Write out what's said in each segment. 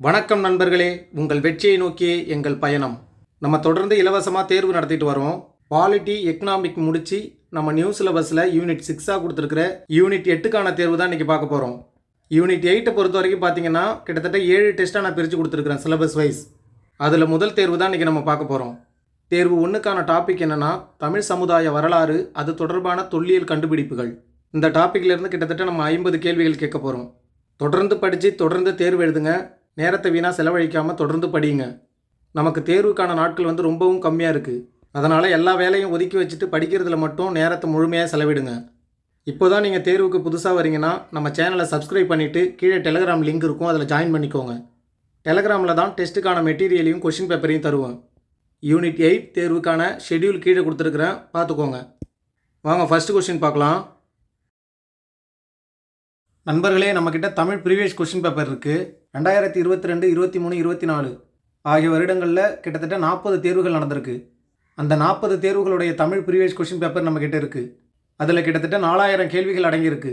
வணக்கம் நண்பர்களே. உங்கள் வெற்றியை நோக்கியே எங்கள் பயணம். நம்ம தொடர்ந்து இலவசமாக தேர்வு நடத்திட்டு வரோம் பாலிட்டி எக்கனாமிக் முடித்து நம்ம நியூ சிலபஸில் யூனிட் சிக்ஸாக கொடுத்துருக்குற யூனிட் எட்டுக்கான தேர்வு தான் இன்றைக்கி பார்க்க போகிறோம் யூனிட் எயிட்டை பொறுத்த வரைக்கும் பார்த்தீங்கன்னா கிட்டத்தட்ட ஏழு டெஸ்ட்டாக நான் பிரித்து கொடுத்துருக்குறேன் சிலபஸ் வைஸ் அதில் முதல் தேர்வு தான் இன்றைக்கி நம்ம பார்க்க போகிறோம் தேர்வு ஒன்றுக்கான டாபிக் என்னென்னா தமிழ் சமுதாய வரலாறு அது தொடர்பான தொல்லியல் கண்டுபிடிப்புகள். இந்த டாப்பிக்லேருந்து கிட்டத்தட்ட நம்ம ஐம்பது கேள்விகள் கேட்க போகிறோம் தொடர்ந்து படித்து தொடர்ந்து தேர்வு எழுதுங்க. நேரத்தை வீணாக செலவழிக்காமல் தொடர்ந்து படியுங்க. நமக்கு தேர்வுக்கான நாட்கள் வந்து ரொம்பவும் கம்மியாக இருக்குது அதனால் எல்லா வேலையும் ஒதுக்கி வச்சுட்டு படிக்கிறதுல மட்டும் நேரத்தை முழுமையாக செலவிடுங்க. இப்போ தான் நீங்கள் தேர்வுக்கு புதுசாக வரீங்கன்னா நம்ம சேனலை சப்ஸ்கிரைப் பண்ணிவிட்டு கீழே டெலகிராம் லிங்க் இருக்கும் அதில் ஜாயின் பண்ணிக்கோங்க. டெலகிராமில் தான் டெஸ்ட்டுக்கான மெட்டீரியலையும் கொஷின் பேப்பரையும் தருவேன். யூனிட் எயிட் தேர்வுக்கான ஷெட்யூல் கீழே கொடுத்துருக்குறேன் பார்த்துக்கோங்க. வாங்க ஃபஸ்ட்டு கொஷின் பார்க்கலாம். நண்பர்களே நம்மக்கிட்ட தமிழ் ப்ரீவியஸ் கொஷின் பேப்பர் இருக்குது ரெண்டாயிரத்தி இருபத்தி ரெண்டு இருபத்தி மூணு இருபத்தி நாலு ஆகிய வருடங்களில் கிட்டத்தட்ட நாற்பது தேர்வுகள் நடந்திருக்கு. அந்த நாற்பது தேர்வுகளுடைய தமிழ் ப்ரீவியஸ் கொஷின் பேப்பர் நம்மக்கிட்ட இருக்குது அதில் கிட்டத்தட்ட நாலாயிரம் கேள்விகள் அடங்கியிருக்கு.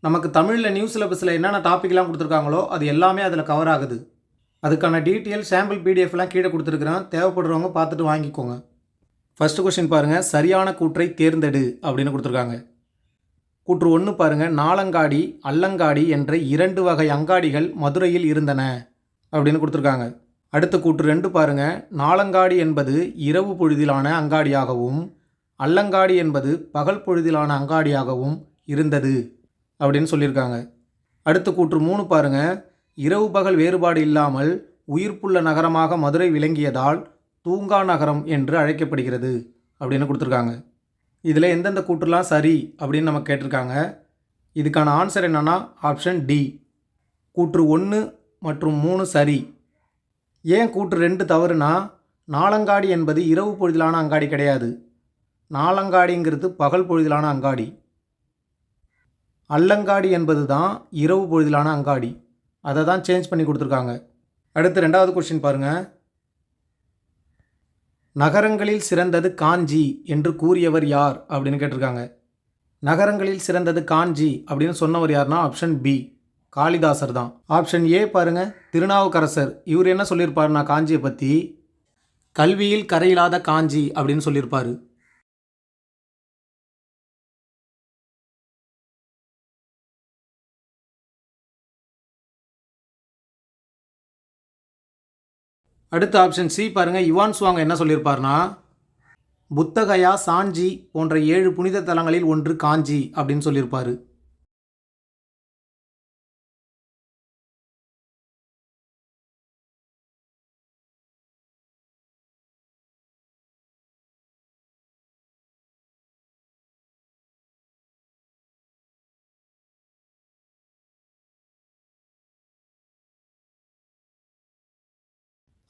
நமக்கு தமிழில் நியூஸ் சிலபஸில் என்னென்ன டாப்பிக்லாம் கொடுத்துருக்காங்களோ அது எல்லாமே அதில் கவர் ஆகுது. அதுக்கான டீட்டெயில் சாம்பிள் பிடிஎஃப்லாம் கீழே கொடுத்துருக்குறேன். தேவைப்படுறவங்க பார்த்துட்டு வாங்கிக்கோங்க. ஃபஸ்ட்டு கொஷின் பாருங்கள் சரியான கூற்றை தேர்ந்தெடு அப்படின்னு கொடுத்துருக்காங்க. கூற்று ஒன்று பாருங்க. நாலங்காடி அல்லங்காடி என்ற இரண்டு வகை அங்காடிகள் மதுரையில் இருந்தன அப்படின்னு கொடுத்துருக்காங்க. அடுத்த கூற்று ரெண்டு பாருங்க. நாலங்காடி என்பது இரவு பொழுதிலான அங்காடியாகவும் அல்லங்காடி என்பது பகல் பொழுதிலான அங்காடியாகவும் இருந்தது அப்படின்னு சொல்லியிருக்காங்க. அடுத்த கூற்று மூணு பாருங்க. இரவு பகல் வேறுபாடு இல்லாமல் உயிர்ப்புள்ள நகரமாக மதுரை விளங்கியதால் தூங்கா நகரம் என்று அழைக்கப்படுகிறது அப்படின்னு கொடுத்துருக்காங்க. இதில் எந்தெந்த கூற்றுலாம் சரி அப்படின்னு நம்ம கேட்டிருக்காங்க. இதுக்கான ஆன்சர் என்னன்னா ஆப்ஷன் டி கூற்று ஒன்று மற்றும் மூணு சரி. ஏன் கூற்று ரெண்டு தவறுனா நாலங்காடி என்பது இரவு பொழுதிலான அங்காடி கிடையாது. நாலங்காடிங்கிறது பகல் பொழுதிலான அங்காடி. அல்லங்காடி என்பது தான் இரவு பொழுதிலான அங்காடி. அதை தான் சேஞ்ச் பண்ணி கொடுத்துருக்காங்க. அடுத்து ரெண்டாவது கொஸ்டின் பாருங்கள் நகரங்களில் சிறந்தது காஞ்சி என்று கூறியவர் யார் அப்படின்னு கேட்டிருக்காங்க. நகரங்களில் சிறந்தது காஞ்சி அப்படின்னு சொன்னவர் யாருன்னா ஆப்ஷன் பி காளிதாசர் தான். ஆப்ஷன் ஏ பாருங்க திருநாவுக்கரசர். இவர் என்ன சொல்லியிருப்பாருனா காஞ்சியை பற்றி கல்வியில் கரையில்லாத காஞ்சி அப்படின்னு சொல்லியிருப்பாரு. அடுத்த ஆப்ஷன் சி பாருங்கள் யுவான் சுவாங் என்ன சொல்லியிருப்பார்னா புத்தகயா சாஞ்சி போன்ற ஏழு புனித தலங்களில் ஒன்று காஞ்சி அப்படின்னு சொல்லியிருப்பாரு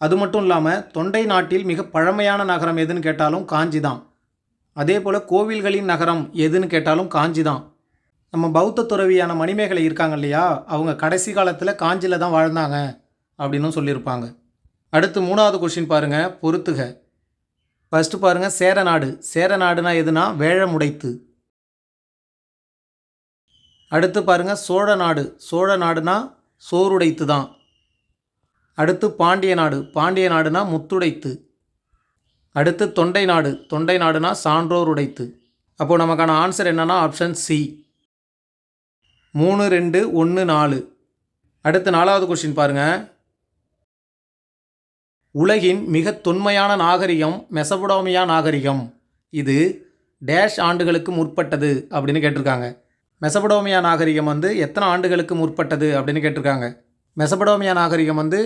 அது மட்டும் இல்லாமல் தொண்டை நாட்டில் மிக பழமையான நகரம் எதுன்னு கேட்டாலும் காஞ்சி தான் அதே போல் கோவில்களின் நகரம் எதுன்னு கேட்டாலும் காஞ்சி தான் நம்ம பௌத்த துறவியான மணிமேகலை இருக்காங்க இல்லையா? அவங்க கடைசி காலத்தில் காஞ்சியில் தான் வாழ்ந்தாங்க அப்படின்னும் சொல்லியிருப்பாங்க. அடுத்து மூணாவது கொஷின் பாருங்கள் பொறுத்துக. ஃபஸ்ட்டு பாருங்கள் சேரநாடு சேரநாடுனா எதுனா? வேழமுடைத்து அடுத்து பாருங்கள் சோழ நாடு. சோழ நாடுனா சோறுடைத்து தான் அடுத்து பாண்டிய நாடு. பாண்டிய நாடுனா முத்துடைத்து. அடுத்து தொண்டை நாடு. தொண்டை நாடுனா சான்றோர் உடைத்து அப்போது நமக்கான ஆன்சர் என்னன்னா ஆப்ஷன் சி மூணு ரெண்டு ஒன்று நாலு. அடுத்து நாலாவது கொஸ்டின் பாருங்கள் உலகின் மிக தொன்மையான நாகரிகம் மெசபடோமியா நாகரிகம். இது டேஷ் ஆண்டுகளுக்கு முற்பட்டது அப்படின்னு கேட்டிருக்காங்க. மெசபடோமியா நாகரிகம் வந்து எத்தனை ஆண்டுகளுக்கு முற்பட்டது அப்படின்னு கேட்டிருக்காங்க. மெசபடோமியா நாகரிகம் வந்து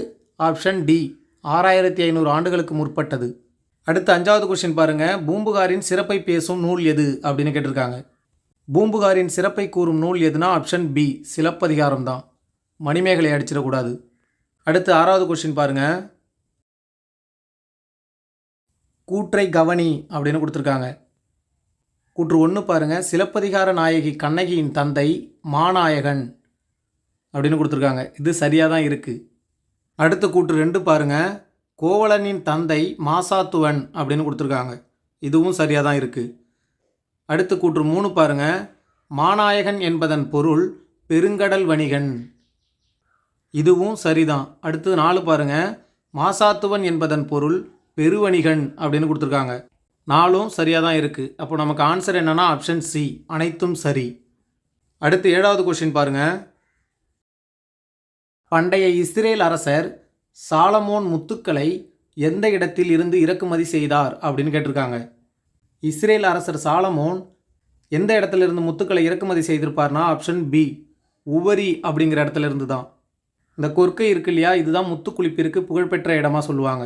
ஆப்ஷன் டி. ஆறாயிரத்தி ஐநூறு ஆண்டுகளுக்கு முற்பட்டது. அடுத்து அஞ்சாவது கொஸ்டின் பாருங்கள் பூம்புகாரின் சிறப்பை பேசும் நூல் எது? அப்படின்னு கேட்டிருக்காங்க. பூம்புகாரின் சிறப்பை கூறும் நூல் எதுனா ஆப்ஷன் பி. சிலப்பதிகாரம் தான். மணிமேகலை அடிச்சிடக்கூடாது. அடுத்து ஆறாவது கொஸ்டின் பாருங்கள் கூற்றை கவனி அப்படின்னு கொடுத்துருக்காங்க. கூற்று ஒன்று பாருங்கள் சிலப்பதிகார நாயகி கண்ணகியின் தந்தை மாநாயகன் அப்படின்னு கொடுத்துருக்காங்க. இது சரியாக தான் இருக்குது அடுத்த கூற்று ரெண்டு பாருங்க. கோவலனின் தந்தை மாசாத்துவன் அப்படின்னு கொடுத்துருக்காங்க. இதுவும் சரியாக தான் இருக்குது அடுத்த கூற்று மூணு பாருங்க. மாநாயகன் என்பதன் பொருள் பெருங்கடல் வணிகன். இதுவும் சரிதான். அடுத்து நாலு பாருங்க. மாசாத்துவன் என்பதன் பொருள் பெருவணிகன் அப்படின்னு கொடுத்துருக்காங்க. நாலும் சரியாக தான் இருக்குது அப்போ நமக்கு ஆன்சர் என்னென்னா ஆப்ஷன் சி அனைத்தும் சரி. அடுத்து ஏழாவது கொஷின் பாருங்கள் பண்டைய இஸ்ரேல் அரசர் சாலமோன் முத்துக்களை எந்த இடத்தில் இருந்து இறக்குமதி செய்தார் அப்படின்னு கேட்டிருக்காங்க. இஸ்ரேல் அரசர் சாலமோன் எந்த இடத்துல இருந்து முத்துக்களை இறக்குமதி செய்திருப்பார்னா ஆப்ஷன் பி உவரி அப்படிங்கிற இடத்துல இருந்து தான். இந்த கொர்க்கை இருக்கு இல்லையா? இதுதான் முத்து குளிப்பிற்கு புகழ்பெற்ற இடமா சொல்லுவாங்க.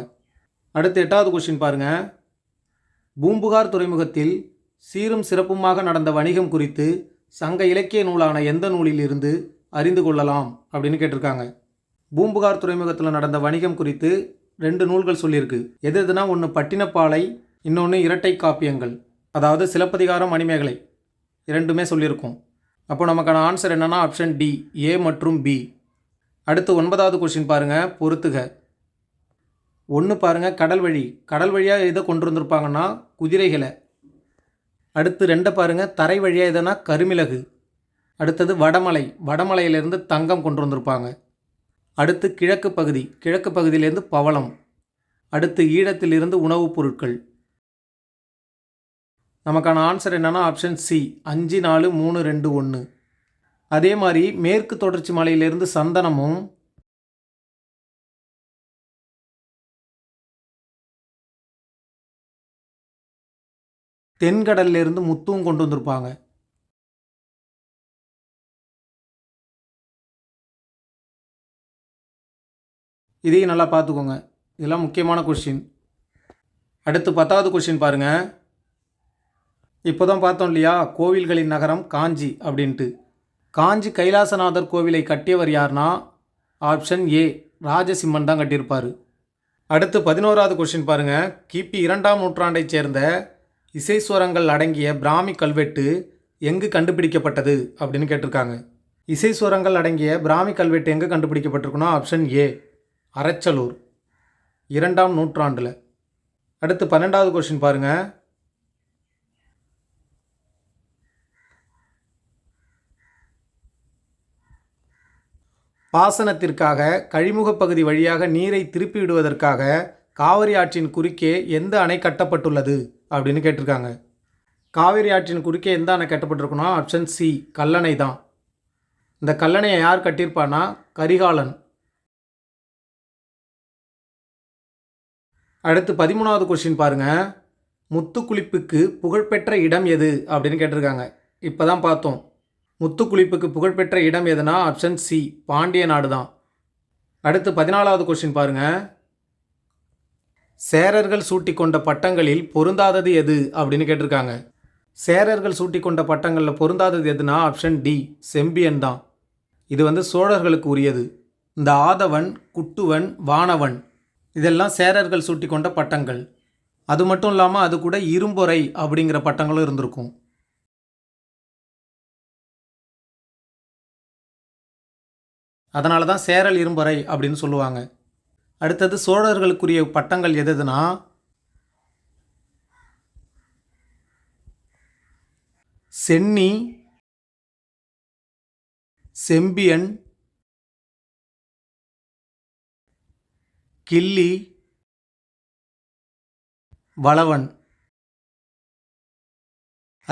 அடுத்து எட்டாவது கொஸ்டின் பாருங்க. பூம்புகார் துறைமுகத்தில் சீரும் சிறப்புமாக நடந்த வணிகம் குறித்து சங்க இலக்கிய நூலான எந்த நூலில் இருந்து அறிந்து கொள்ளலாம் அப்படின்னு கேட்டிருக்காங்க. பூம்புகார் துறைமுகத்தில் நடந்த வணிகம் குறித்து ரெண்டு நூல்கள் சொல்லியிருக்கு. எது எதுனா ஒன்று பட்டினப்பாலை இன்னொன்று இரட்டை காப்பியங்கள் அதாவது சிலப்பதிகாரம் மணிமேகலை இரண்டுமே சொல்லியிருக்கோம். அப்போ நமக்கான ஆன்சர் என்னன்னா ஆப்ஷன் டி ஏ மற்றும் பி அடுத்து ஒன்பதாவது கொஷின் பாருங்கள் பொறுத்துக. ஒன்று பாருங்கள் கடல் வழி. கடல் வழியாக எதை கொண்டு வந்திருப்பாங்கன்னா குதிரைகளை. அடுத்து ரெண்டை பாருங்க தரை வழியாக எதுனா கருமிளகு. அடுத்தது வடமலை. வடமலையிலேருந்து தங்கம் கொண்டு வந்திருப்பாங்க. அடுத்து கிழக்கு பகுதி. கிழக்கு பகுதியிலேருந்து பவளம். அடுத்து ஈழத்திலிருந்து உணவுப் பொருட்கள். நமக்கான ஆன்சர் என்னன்னா ஆப்ஷன் சி அஞ்சு நாலு மூணு ரெண்டு ஒன்று அதே மாதிரி மேற்கு தொடர்ச்சி மலையிலிருந்து சந்தனமும் தென்கடல்லேருந்து முத்தும் கொண்டு வந்திருப்பாங்க. இதையும் நல்லா பார்த்துக்கோங்க. இதெல்லாம் முக்கியமான கொஷின் அடுத்து பத்தாவது கொஷின் பாருங்கள் இப்போ தான் பார்த்தோம் இல்லையா? கோவில்களின் நகரம் காஞ்சி அப்படின்ட்டு. காஞ்சி கைலாசநாதர் கோவிலை கட்டியவர் யார்னா? ஆப்ஷன் ஏ ராஜசிம்மன் தான் கட்டியிருப்பார். அடுத்து பதினோராவது கொஷின் பாருங்கள் கிபி இரண்டாம் நூற்றாண்டைச் சேர்ந்த இசைஸ்வரங்கள் அடங்கிய பிராமி கல்வெட்டு எங்கு கண்டுபிடிக்கப்பட்டது அப்படின்னு கேட்டிருக்காங்க. இசைஸ்வரங்கள் அடங்கிய பிராமி கல்வெட்டு எங்கே கண்டுபிடிக்கப்பட்டிருக்குன்னா ஆப்ஷன் ஏ அரைச்சலூர் இரண்டாம் நூற்றாண்டில். அடுத்து பன்னெண்டாவது கொஸ்டின் பாருங்க. பாசனத்திற்காக கழிமுகப் பகுதி வழியாக நீரை திருப்பி விடுவதற்காக காவிரி ஆற்றின் குறுக்கே எந்த அணை கட்டப்பட்டுள்ளது? அப்படின்னு கேட்டிருக்காங்க. காவிரி ஆற்றின் குறுக்கே எந்த அணை கட்டப்பட்டிருக்குன்னா ஆப்ஷன் சி கல்லணை தான். இந்த கல்லணையை யார் கட்டியிருப்பான்னா கரிகாலன். அடுத்து பதிமூணாவது கொஷின் பாருங்கள் முத்துக்குளிப்புக்கு புகழ்பெற்ற இடம் எது? அப்படின்னு கேட்டிருக்காங்க. இப்போ தான் பார்த்தோம். முத்துக்குளிப்புக்கு புகழ்பெற்ற இடம் எதுனா ஆப்ஷன் சி பாண்டிய நாடு தான் அடுத்து பதினாலாவது கொஷின் பாருங்கள் சேரர்கள் சூட்டிக்கொண்ட பட்டங்களில் பொருந்தாதது எது? அப்படின்னு கேட்டிருக்காங்க. சேரர்கள் சூட்டிக்கொண்ட பட்டங்களில் பொருந்தாதது எதுனா ஆப்ஷன் டி செம்பியன் தான் இது வந்து சோழர்களுக்கு உரியது. இந்த ஆதவன் குட்டுவன் வானவன். இதெல்லாம் சேரர்கள் சூட்டிக்கொண்ட பட்டங்கள். அது மட்டும் இல்லாமல் அது கூட இரும்பொறை அப்படிங்கிற பட்டங்களும் இருந்திருக்கும். அதனால தான் சேரல் இரும்பொறை அப்படின்னு சொல்லுவாங்க. அடுத்தது சோழர்களுக்குரிய பட்டங்கள் எது எதுனா? சென்னி செம்பியன் கில்லி வளவன்.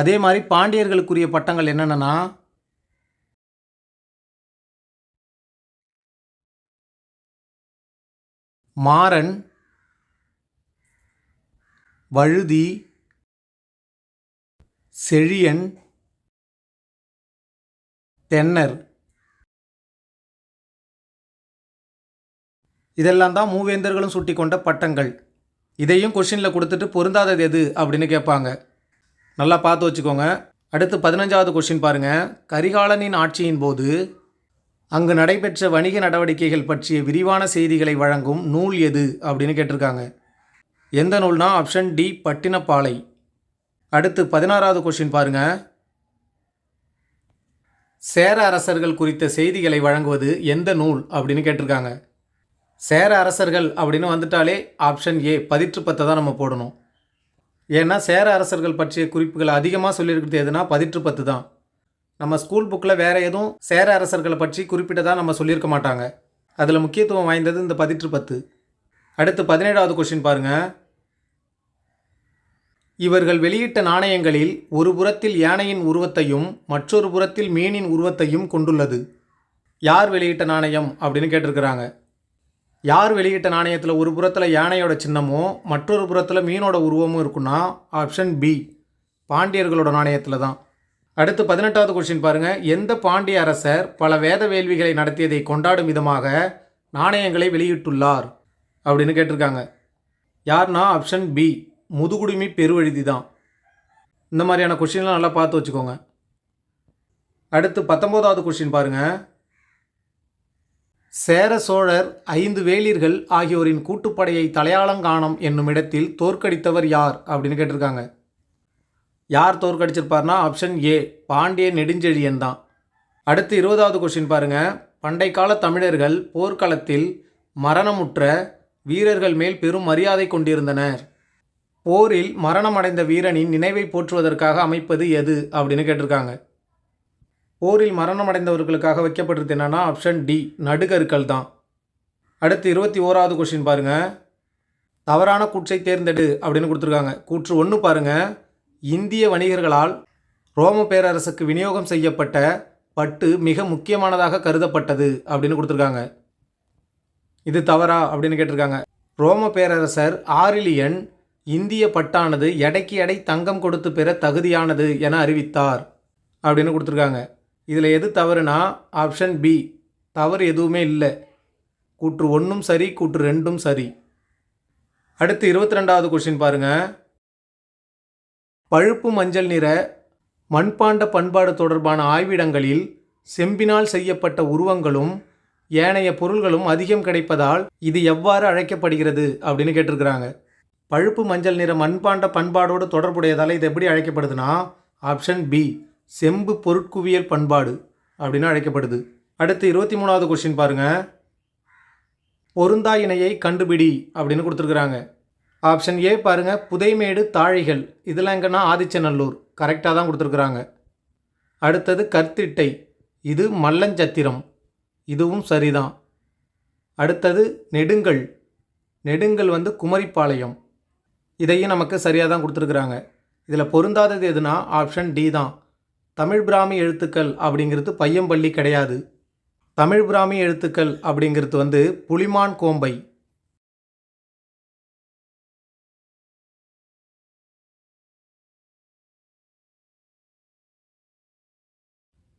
அதே மாதிரி பாண்டியர்களுக்குரிய பட்டங்கள் என்னென்னா மாறன் வழுதி செழியன் தென்னர். இதெல்லாம் தான் மூவேந்தர்களும் சுட்டிக்கொண்ட பட்டங்கள். இதையும் கொஷினில் கொடுத்துட்டு பொருந்தாதது எது அப்படின்னு கேட்பாங்க. நல்லா பார்த்து வச்சுக்கோங்க. அடுத்து பதினஞ்சாவது கொஷின் பாருங்கள் கரிகாலனின் ஆட்சியின் போது அங்கு நடைபெற்ற வணிக நடவடிக்கைகள் பற்றிய விரிவான செய்திகளை வழங்கும் நூல் எது அப்படின்னு கேட்டிருக்காங்க. எந்த நூல்னா ஆப்ஷன் டி பட்டினப்பாலை. அடுத்து பதினாறாவது கொஷின் பாருங்கள் சேர அரசர்கள் குறித்த செய்திகளை வழங்குவது எந்த நூல் அப்படின்னு கேட்டிருக்காங்க. சேர அரசர்கள் அப்படின்னு வந்துட்டாலே ஆப்ஷன் ஏ பதிற்று பத்தை தான் நம்ம போடணும். ஏன்னா சேர அரசர்கள் பற்றிய குறிப்புகள் அதிகமாக சொல்லியிருக்கிறது எதுனா பதிற்று பத்து தான். நம்ம ஸ்கூல் புக்கில் வேறு எதுவும் சேர அரசர்களை பற்றி குறிப்பிட்டதாக நம்ம சொல்லியிருக்க மாட்டாங்க. அதில் முக்கியத்துவம் வாய்ந்தது இந்த பதிற்று பத்து அடுத்து பதினேழாவது கொஸ்டின் பாருங்கள் இவர்கள் வெளியிட்ட நாணயங்களில் ஒரு புறத்தில் யானையின் உருவத்தையும் மற்றொரு புறத்தில் மீனின் உருவத்தையும் கொண்டுள்ளது. யார் வெளியிட்ட நாணயம் அப்படின்னு கேட்டிருக்கிறாங்க. யார் வெளியிட்ட நாணயத்தில் ஒரு புறத்தில் யானையோட சின்னமும் மற்றொரு புறத்தில் மீனோட உருவமும் இருக்குன்னா ஆப்ஷன் பி பாண்டியர்களோட நாணயத்தில் தான். அடுத்து பதினெட்டாவது கொஸ்டின் பாருங்கள் எந்த பாண்டிய அரசர் பல வேத வேள்விகளை நடத்தியதை கொண்டாடும் விதமாக நாணயங்களை வெளியிட்டுள்ளார்? அப்படின்னு கேட்டிருக்காங்க. யார்னா ஆப்ஷன் பி முதுகுடுமி பெருவழுதி தான். இந்த மாதிரியான கொஷின்லாம் நல்லா பார்த்து வச்சுக்கோங்க. அடுத்து பத்தொம்போதாவது கொஸ்டின் பாருங்கள் சேர சோழர் ஐந்து வேளிர்கள் ஆகியோரின் கூட்டுப்படையை தலையாளங்கானம் என்னும் இடத்தில் தோற்கடித்தவர் யார் அப்படின்னு கேட்டிருக்காங்க. யார் தோற்கடிச்சிருப்பார்னா ஆப்ஷன் ஏ பாண்டிய நெடுஞ்செழியன் தான். அடுத்து இருபதாவது கொஸ்டின் பாருங்க. பண்டை கால தமிழர்கள் போர்க்களத்தில் மரணமுற்ற வீரர்கள் மேல் பெரும் மரியாதை கொண்டிருந்தனர். போரில் மரணமடைந்த வீரனின் நினைவை போற்றுவதற்காக அமைப்பது எது அப்படின்னு கேட்டிருக்காங்க. போரில் மரணமடைந்தவர்களுக்காக வைக்கப்பட்டிருது என்னன்னா ஆப்ஷன் டி நடுகருக்கள் தான். அடுத்து இருபத்தி ஓராவது கொஷின் பாருங்க. தவறான கூற்றை தேர்ந்தெடு அப்படின்னு கொடுத்துருக்காங்க. கூற்று ஒன்று பாருங்க. இந்திய வணிகர்களால் ரோம பேரரசுக்கு விநியோகம் செய்யப்பட்ட பட்டு மிக முக்கியமானதாக கருதப்பட்டது அப்படின்னு கொடுத்துருக்காங்க. இது தவறா அப்படின்னு கேட்டிருக்காங்க. ரோம பேரரசர் ஆரிலியன் இந்திய பட்டானது எடைக்கு எடை தங்கம் கொடுத்து பெற தகுதியானது என அறிவித்தார் அப்படின்னு கொடுத்துருக்காங்க. இதில் எது தவறுனா ஆப்ஷன் பி தவறு எதுவுமே இல்லை. கூற்று ஒன்றும் சரி கூற்று ரெண்டும் சரி. அடுத்து இருபத்தி ரெண்டாவது கொஷின் பாருங்கள் பழுப்பு மஞ்சள் நிற மண்பாண்ட பண்பாடு தொடர்பான ஆய்விடங்களில் செம்பினால் செய்யப்பட்ட உருவங்களும் ஏனைய பொருள்களும் அதிகம் கிடைப்பதால் இது எவ்வாறு அழைக்கப்படுகிறது அப்படின்னு கேட்டிருக்கிறாங்க. பழுப்பு மஞ்சள் நிற மண்பாண்ட பண்பாடோடு தொடர்புடையதால் இது எப்படி அழைக்கப்படுதுன்னா ஆப்ஷன் பி செம்பு பொருட்குவியல் பண்பாடு அப்படின்னு அழைக்கப்படுது. அடுத்து இருபத்தி மூணாவது கொஷின் பாருங்கள் பொருந்தா இணையை கண்டுபிடி அப்படின்னு கொடுத்துருக்குறாங்க. ஆப்ஷன் ஏ பாருங்கள் புதைமேடு தாழிகள். இதெல்லாம் எங்கன்னா ஆதிச்சநல்லூர். கரெக்டாக தான் கொடுத்துருக்குறாங்க. அடுத்தது கர்த்திட்டை. இது மல்லஞ்சத்திரம். இதுவும் சரிதான். அடுத்தது நெடுங்கல். நெடுங்கல் வந்து குமரிப்பாளையம். இதையும் நமக்கு சரியாக தான் கொடுத்துருக்குறாங்க. இதில் பொருந்தாதது எதுனா ஆப்ஷன் டி தான். தமிழ் பிராமி எழுத்துக்கள் அப்படிங்கிறது பையம்பள்ளி கிடையாது. தமிழ் பிராமி எழுத்துக்கள் அப்படிங்கிறது வந்து புலிமான் கோம்பை.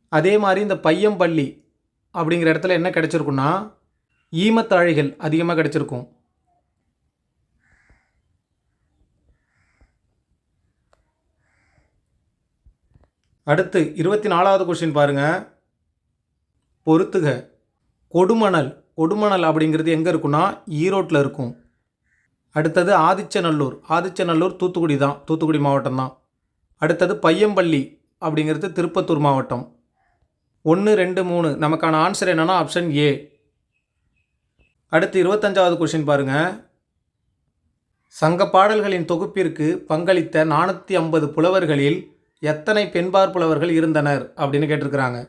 அதே மாதிரி இந்த பையம்பள்ளி அப்படிங்கிற இடத்துல என்ன கிடைச்சிருக்குன்னா ஈமத்தாழிகள் அதிகமாக கிடைச்சிருக்கும். அடுத்து இருபத்தி நாலாவது கொஷின் பாருங்கள் பொறுத்துக. கொடுமணல். கொடுமணல் அப்படிங்கிறது எங்கே இருக்குன்னா ஈரோட்டில் இருக்கும். அடுத்தது ஆதிச்சநல்லூர். ஆதிச்சநல்லூர் தூத்துக்குடி தான். தூத்துக்குடி மாவட்டம் தான். அடுத்தது பையம்பள்ளி அப்படிங்கிறது திருப்பத்தூர் மாவட்டம். ஒன்று ரெண்டு மூணு. நமக்கான ஆன்சர் என்னென்னா ஆப்ஷன் ஏ அடுத்து இருபத்தஞ்சாவது கொஷின் பாருங்கள் சங்க பாடல்களின் தொகுப்பிற்கு பங்களித்த நானூற்றி ஐம்பது புலவர்களில் எத்தனை பெண்பார் புலவர்கள் இருந்தனர் அப்படின்னு கேட்டிருக்கிறாங்க.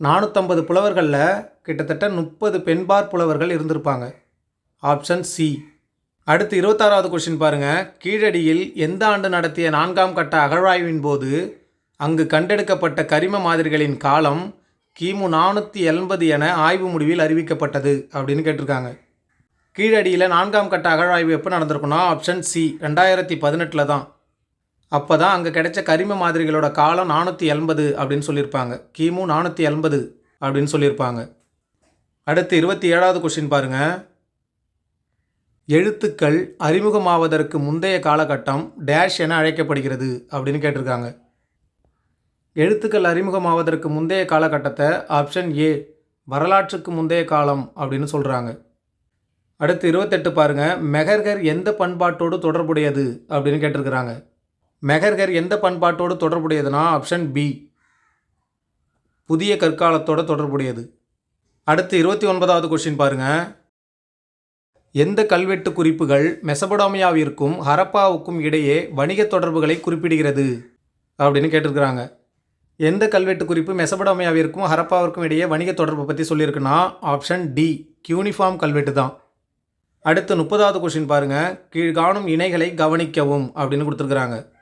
நானூற்றம்பது புலவர்களில் கிட்டத்தட்ட முப்பது பெண்பார் புலவர்கள் இருந்திருப்பாங்க. Option C. அடுத்து இருபத்தாறாவது கொஷின் பாருங்கள் கீழடியில் எந்த ஆண்டு நடத்திய நான்காம் கட்ட அகழ்வாய்வின் போது அங்கு கண்டெடுக்கப்பட்ட கரிம மாதிரிகளின் காலம் கிமு நானூற்றி எண்பது என ஆய்வு முடிவில் அறிவிக்கப்பட்டது அப்படின்னு கேட்டிருக்காங்க. கீழடியில் நான்காம் கட்ட அகழாய்வு எப்போ நடந்திருக்குன்னா ஆப்ஷன் சி ரெண்டாயிரத்தி பதினெட்டில் தான். அப்போ தான் அங்கே கிடைச்ச கரிம மாதிரிகளோட காலம் நானூற்றி எண்பது அப்படின்னு சொல்லியிருப்பாங்க. கிமு நானூற்றி எண்பது அப்படின்னு சொல்லியிருப்பாங்க. அடுத்து இருபத்தி ஏழாவது கொஷின் பாருங்கள் எழுத்துக்கள் அறிமுகமாவதற்கு முந்தைய காலகட்டம் டேஷ் என அழைக்கப்படுகிறது அப்படின்னு கேட்டிருக்காங்க. எழுத்துக்கள் அறிமுகமாவதற்கு முந்தைய காலகட்டத்தை ஆப்ஷன் ஏ வரலாற்றுக்கு முந்தைய காலம் அப்படின்னு சொல்கிறாங்க அடுத்து இருபத்தெட்டு பாருங்கள் மெகர்கர் எந்த பண்பாட்டோடு தொடர்புடையது அப்படின்னு கேட்டிருக்கிறாங்க. மெகர்கர் எந்த பண்பாட்டோடு தொடர்புடையதுனா ஆப்ஷன் பி புதிய கற்காலத்தோட தொடர்புடையது. அடுத்து இருபத்தி ஒன்பதாவது கொஷின் பாருங்கள் எந்த கல்வெட்டு குறிப்புகள் மெசபடாமியாவிற்கும் ஹரப்பாவுக்கும் இடையே வணிக தொடர்புகளை குறிப்பிடுகிறது? அப்படின்னு கேட்டிருக்கிறாங்க. எந்த கல்வெட்டு குறிப்பு மெசபடாமியாவிற்கும் ஹரப்பாவிற்கும் இடையே வணிக தொடர்பை பற்றி சொல்லியிருக்குன்னா ஆப்ஷன் டி யூனிஃபார்ம் கல்வெட்டு தான். அடுத்து முப்பதாவது கொஷின் பாருங்கள் கீழ்காணும் இணைகளை கவனிக்கவும் அப்படின்னு கொடுத்துருக்குறாங்க.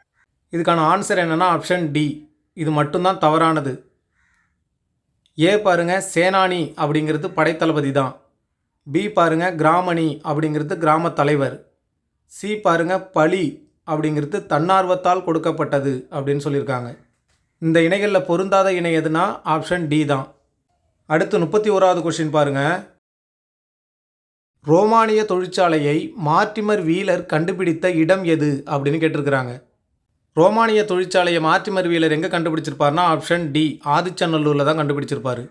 இதுக்கான ஆன்சர் என்னென்னா ஆப்ஷன் டி இது மட்டும்தான் தவறானது. ஏ பாருங்க சேனானி அப்படிங்கிறது படைத்தளபதி தான். பி பாருங்க கிராமணி அப்படிங்கிறது கிராம தலைவர். சி பாருங்க பலி அப்படிங்கிறது தன்னார்வத்தால் கொடுக்கப்பட்டது அப்படின்னு சொல்லியிருக்காங்க. இந்த இணைகளில் பொருந்தாத இணை எதுனா ஆப்ஷன் டி தான். அடுத்து முப்பத்தி ஓராவது கொஷின் பாருங்கள் ரோமானிய தொழிற்சாலையை மார்டிமர் வீலர் கண்டுபிடித்த இடம் எது அப்படின்னு கேட்டிருக்கிறாங்க. ரோமானிய தொழிற்சாலையை மாற்றி வீலர் எங்கே கண்டுபிடிச்சிருப்பார்னா ஆப்ஷன் டி ஆதிச்சநல்லூரில் தான் கண்டுபிடிச்சிருப்பாரு.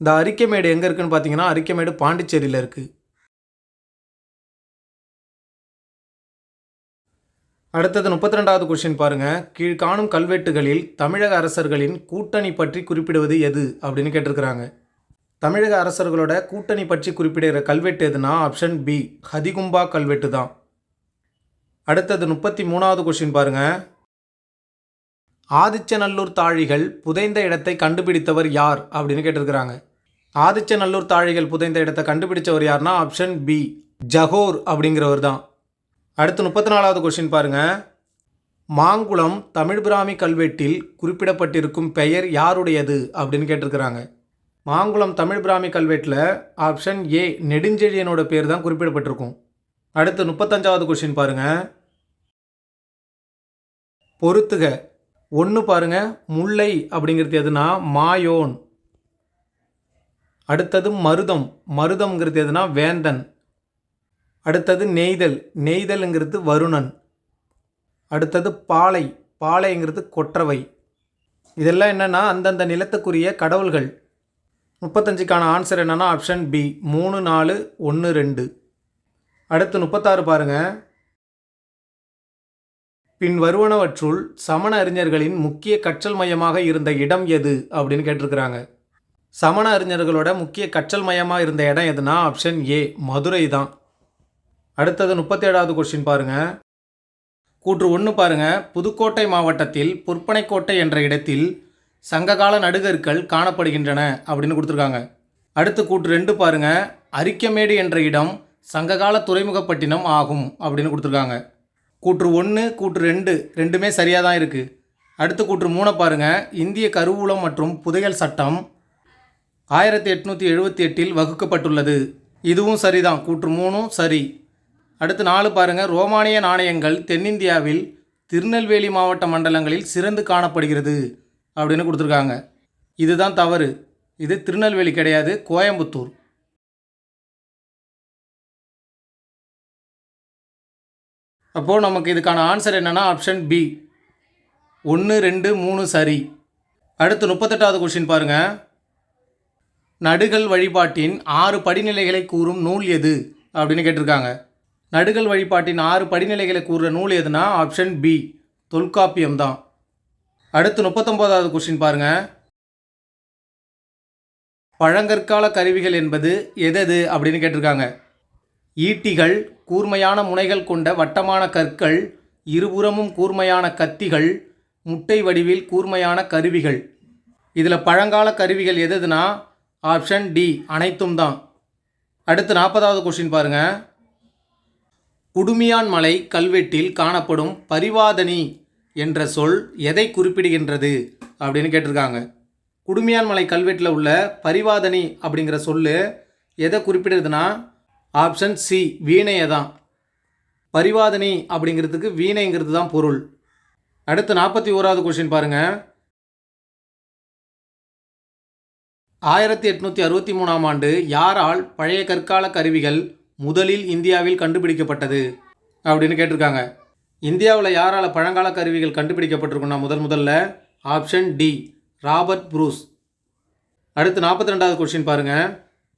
இந்த அரிக்கமேடு எங்கே இருக்குன்னு பார்த்தீங்கன்னா அரிக்கமேடு பாண்டிச்சேரியில் இருக்குது அடுத்தது முப்பத்தி ரெண்டாவது கொஷின் பாருங்க கீழ்காணும் கல்வெட்டுகளில் தமிழக அரசர்களின் கூட்டணி பற்றி குறிப்பிடுவது எது? அப்படின்னு கேட்டிருக்கிறாங்க. தமிழக அரசர்களோட கூட்டணி பற்றி குறிப்பிடுகிற கல்வெட்டு எதுனா ஆப்ஷன் பி ஹதிகும்பா கல்வெட்டு தான் அடுத்தது முப்பத்தி மூணாவது கொஷின் பாருங்க. ஆதிச்சநல்லூர் தாழிகள் புதைந்த இடத்தை கண்டுபிடித்தவர் யார்? அப்படின்னு கேட்டிருக்கிறாங்க. ஆதிச்சநல்லூர் தாழிகள் புதைந்த இடத்தை கண்டுபிடிச்சவர் யார்னா ஆப்ஷன் பி ஜஹோர் அப்படிங்கிறவர் தான். அடுத்து முப்பத்தி நாலாவது கொஷின் பாருங்க. மாங்குளம் தமிழ் பிராமி கல்வெட்டில் குறிப்பிடப்பட்டிருக்கும் பெயர் யாருடையது? அப்படின்னு கேட்டிருக்கிறாங்க. மாங்குளம் தமிழ் பிராமி கல்வெட்டில் ஆப்ஷன் ஏ நெடுஞ்செழியனோட பேர் தான் குறிப்பிடப்பட்டிருக்கும். அடுத்து முப்பத்தஞ்சாவது கொஷின் பாருங்கள் பொறுத்துக. ஒன்று பாருங்க முல்லை அப்படிங்கிறது எதுனா மாயோன். அடுத்தது மருதம் மருதம்ங்கிறது எதுனா வேந்தன். அடுத்தது நெய்தல் நெய்தலுங்கிறது வருணன். அடுத்தது பாலை பாலைங்கிறது கொற்றவை. இதெல்லாம் என்னென்னா அந்தந்த நிலத்துக்குரிய கடவுள்கள். முப்பத்தஞ்சுக்கான ஆன்சர் என்னென்னா ஆப்ஷன் பி மூணு நாலு ஒன்று ரெண்டு. அடுத்து முப்பத்தாறு பாருங்கள் பின் வருவனவற்றுள் சமண அறிஞர்களின் முக்கிய கற்றல் மையமாக இருந்த இடம் எது அப்படின்னு கேட்டிருக்கிறாங்க. சமண அறிஞர்களோட முக்கிய கற்றல் மையமாக இருந்த இடம் எதுனா ஆப்ஷன் ஏ மதுரை தான். அடுத்தது முப்பத்தேழாவது கொஸ்டின் பாருங்கள் கூற்று ஒன்று பாருங்கள் புதுக்கோட்டை மாவட்டத்தில் புற்பனைக்கோட்டை என்ற இடத்தில் சங்ககால நடுகற்கள் காணப்படுகின்றன அப்படின்னு கொடுத்துருக்காங்க. அடுத்து கூற்று ரெண்டு பாருங்கள் அரிக்கமேடு என்ற இடம் சங்ககால துறைமுகப்பட்டினம் ஆகும் அப்படின்னு கொடுத்துருக்காங்க. கூற்று ஒன்று கூற்று ரெண்டு ரெண்டுமே சரியாக தான் இருக்குது அடுத்து கூற்று மூணை பாருங்க. இந்திய கருவூலம் மற்றும் புதையல் சட்டம் ஆயிரத்தி எட்நூற்றி எழுபத்தி எட்டில் வகுக்கப்பட்டுள்ளது. இதுவும் சரிதான். கூற்று மூணும் சரி. அடுத்து நாலு பாருங்கள் ரோமானிய நாணயங்கள் தென்னிந்தியாவில் திருநெல்வேலி மாவட்ட மண்டலங்களில் சிறந்து காணப்படுகிறது அப்படின்னு கொடுத்துருக்காங்க. இதுதான் தவறு. இது திருநெல்வேலி கிடையாது கோயம்புத்தூர். அப்போது நமக்கு இதுக்கான ஆன்சர் என்னென்னா ஆப்ஷன் பி ஒன்று ரெண்டு மூணு சரி. அடுத்து முப்பத்தெட்டாவது கொஷின் பாருங்கள் நடுகள் வழிபாட்டின் ஆறு படிநிலைகளை கூறும் நூல் எது? அப்படின்னு கேட்டிருக்காங்க. நடுகள் வழிபாட்டின் ஆறு படிநிலைகளை கூறுற நூல் எதுனா ஆப்ஷன் பி தொல்காப்பியம் தான். அடுத்து முப்பத்தொம்போதாவது கொஷின் பாருங்கள் பழங்கற்கால கருவிகள் என்பது எதது? அப்படின்னு கேட்டிருக்காங்க. ஈட்டிகள் கூர்மையான முனைகள் கொண்ட வட்டமான கற்கள் இருபுறமும் கூர்மையான கத்திகள் முட்டை வடிவில் கூர்மையான கருவிகள். இதில் பழங்கால கருவிகள் எதுனா ஆப்ஷன் டி அனைத்தும் தான். அடுத்து நாற்பதாவது கொஸ்டின் பாருங்கள் குடுமியான் மலை கல்வெட்டில் காணப்படும் பரிவாதனி என்ற சொல் எதை குறிப்பிடுகின்றது அப்படின்னு கேட்டிருக்காங்க. குடுமியான் மலை கல்வெட்டில் உள்ள பரிவாதனி அப்படிங்கிற சொல்லு எதை குறிப்பிடுதுன்னா ஆப்ஷன் சி வீணையை தான். பரிவாதனை அப்படிங்கிறதுக்கு வீணைங்கிறது தான் பொருள். அடுத்து நாற்பத்தி ஓராவது கொஷின் பாருங்கள் ஆயிரத்தி எட்நூற்றி அறுபத்தி மூணாம் ஆண்டு யாரால் பழைய கற்கால கருவிகள் முதலில் இந்தியாவில் கண்டுபிடிக்கப்பட்டது அப்படின்னு கேட்டிருக்காங்க. இந்தியாவில் யாரால் பழங்கால கருவிகள் கண்டுபிடிக்கப்பட்டிருக்குன்னா முதல் முதல்ல ஆப்ஷன் டி ராபர்ட் ப்ரூஸ். அடுத்து நாற்பத்தி ரெண்டாவது கொஷின் பாருங்கள்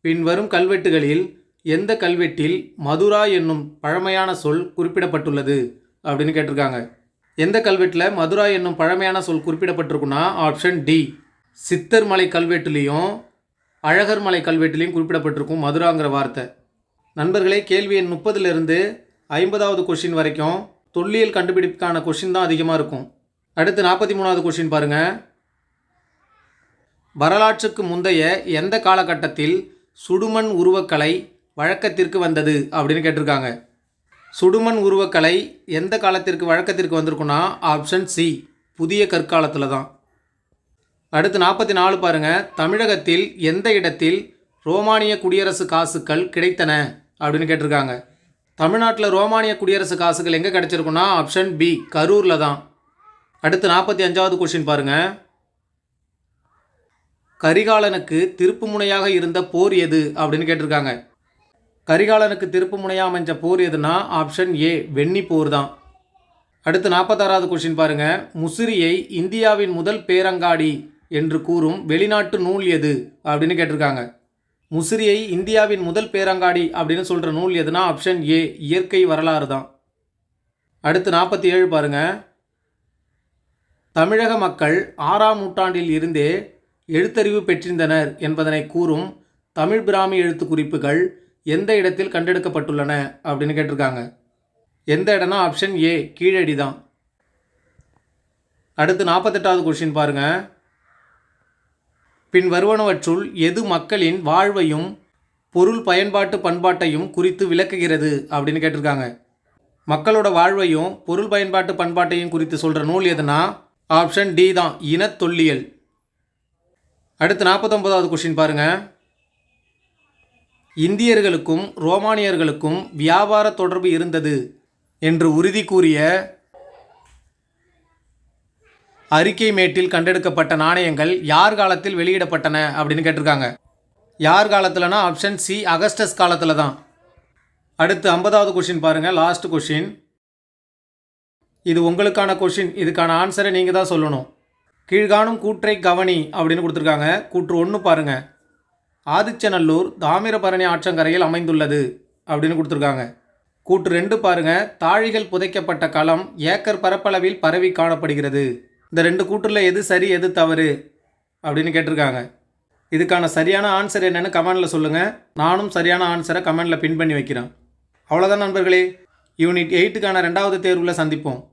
பின்வரும் கல்வெட்டுகளில் எந்த கல்வெட்டில் மதுரா என்னும் பழமையான சொல் குறிப்பிடப்பட்டுள்ளது அப்படின்னு கேட்டிருக்காங்க. எந்த கல்வெட்டில் மதுரா என்னும் பழமையான சொல் குறிப்பிடப்பட்டிருக்குன்னா ஆப்ஷன் டி சித்தர் மலை கல்வெட்டுலேயும் அழகர் மலை கல்வெட்டுலேயும் குறிப்பிடப்பட்டிருக்கும் மதுராங்கிற வார்த்தை. நண்பர்களே கேள்வி எண் முப்பதுலேருந்து ஐம்பதாவது கொஷின் வரைக்கும் தொல்லியல் கண்டுபிடிப்புக்கான கொஷின் தான் அதிகமாக இருக்கும். அடுத்து நாற்பத்தி மூணாவது கொஷின் பாருங்கள் வரலாற்றுக்கு முந்தைய எந்த காலகட்டத்தில் சுடுமண் உருவக்கலை வழக்கத்திற்கு வந்தது அப்படின்னு கேட்டிருக்காங்க. சுடுமண் உருவக்கலை எந்த காலத்திற்கு வழக்கத்திற்கு வந்திருக்குன்னா ஆப்ஷன் சி புதிய கற்காலத்தில் தான். அடுத்து நாற்பத்தி நாலு பாருங்க. தமிழகத்தில் எந்த இடத்தில் ரோமானிய குடியரசு காசுகள் கிடைத்தன அப்படின்னு கேட்டிருக்காங்க. தமிழ்நாட்டில் ரோமானிய குடியரசு காசுகள் எங்கே கிடைச்சிருக்குன்னா ஆப்ஷன் பி கரூரில் தான். அடுத்து நாற்பத்தி அஞ்சாவது கொஷின் பாருங்கள் கரிகாலனுக்கு திருப்புமுனையாக இருந்த போர் எது அப்படின்னு கேட்டிருக்காங்க. கரிகாலனுக்கு திருப்பு முனையாக அமைஞ்ச போர் எதுனா ஆப்ஷன் ஏ வெண்ணி போர் தான். அடுத்து நாற்பத்தாறாவது கொஷின் பாருங்க. முசிறியை இந்தியாவின் முதல் பேரங்காடி என்று கூறும் வெளிநாட்டு நூல் எது? அப்படின்னு கேட்டிருக்காங்க. முசிறியை இந்தியாவின் முதல் பேரங்காடி அப்படின்னு சொல்கிற நூல் எதுனா ஆப்ஷன் ஏ இயற்கை வரலாறு தான். அடுத்து நாற்பத்தி ஏழு பாருங்கள் தமிழக மக்கள் ஆறாம் நூற்றாண்டில் இருந்தே எழுத்தறிவு பெற்றிருந்தனர் என்பதனை கூறும் தமிழ் பிராமி எழுத்து குறிப்புகள் எந்த இடத்தில் கண்டெடுக்கப்பட்டுள்ளன அப்படின்னு கேட்டிருக்காங்க. எந்த இடம்னா ஆப்ஷன் ஏ கீழடி தான் அடுத்து நாற்பத்தெட்டாவது கொஷின் பாருங்கள் பின் வருவனவற்றுள் எது மக்களின் வாழ்வையும் பொருள் பயன்பாட்டு பண்பாட்டையும் குறித்து விளக்குகிறது அப்படின்னு கேட்டிருக்காங்க. மக்களோட வாழ்வையும் பொருள் பயன்பாட்டு பண்பாட்டையும் குறித்து சொல்கிற நூல் எதுனா ஆப்ஷன் டி தான் இனத்தொல்லியல். அடுத்து நாற்பத்தொம்போதாவது கொஷின் பாருங்கள் இந்தியர்களுக்கும் ரோமானியர்களுக்கும் வியாபார தொடர்பு இருந்தது என்று உறுதி கூறிய அறிக்கை மேட்டில் கண்டெடுக்கப்பட்ட நாணயங்கள் யார் காலத்தில் வெளியிடப்பட்டன அப்படின்னு கேட்டிருக்காங்க. யார் காலத்தில்னா? ஆப்ஷன் சி அகஸ்டஸ் காலத்தில் தான். அடுத்து ஐம்பதாவது கொஷின் பாருங்கள் லாஸ்ட் கொஷின் இது உங்களுக்கான கொஷின் இதுக்கான ஆன்சரை நீங்கள் தான் சொல்லணும். கீழ்காணும் கூற்றை கவனி அப்படின்னு கொடுத்துருக்காங்க. கூற்று ஒன்று பாருங்கள் ஆதிச்சநல்லூர் தாமிரபரணி ஆற்றங்கரையில் அமைந்துள்ளது அப்படின்னு கொடுத்துருக்காங்க. கூற்று ரெண்டு பாருங்க. தாழிகள் புதைக்கப்பட்ட களம் ஏக்கர் பரப்பளவில் பரவி காணப்படுகிறது. இந்த ரெண்டு கூற்றில் எது சரி எது தவறு அப்படின்னு கேட்டிருக்காங்க. இதுக்கான சரியான ஆன்சர் என்னென்னு கமெண்டில் சொல்லுங்கள் நானும் சரியான ஆன்சரை கமெண்டில் பின் பண்ணி வைக்கிறேன். அவ்வளோதான் நண்பர்களே. யூனிட் எயிட்டுக்கான ரெண்டாவது தேர்வில் சந்திப்போம்.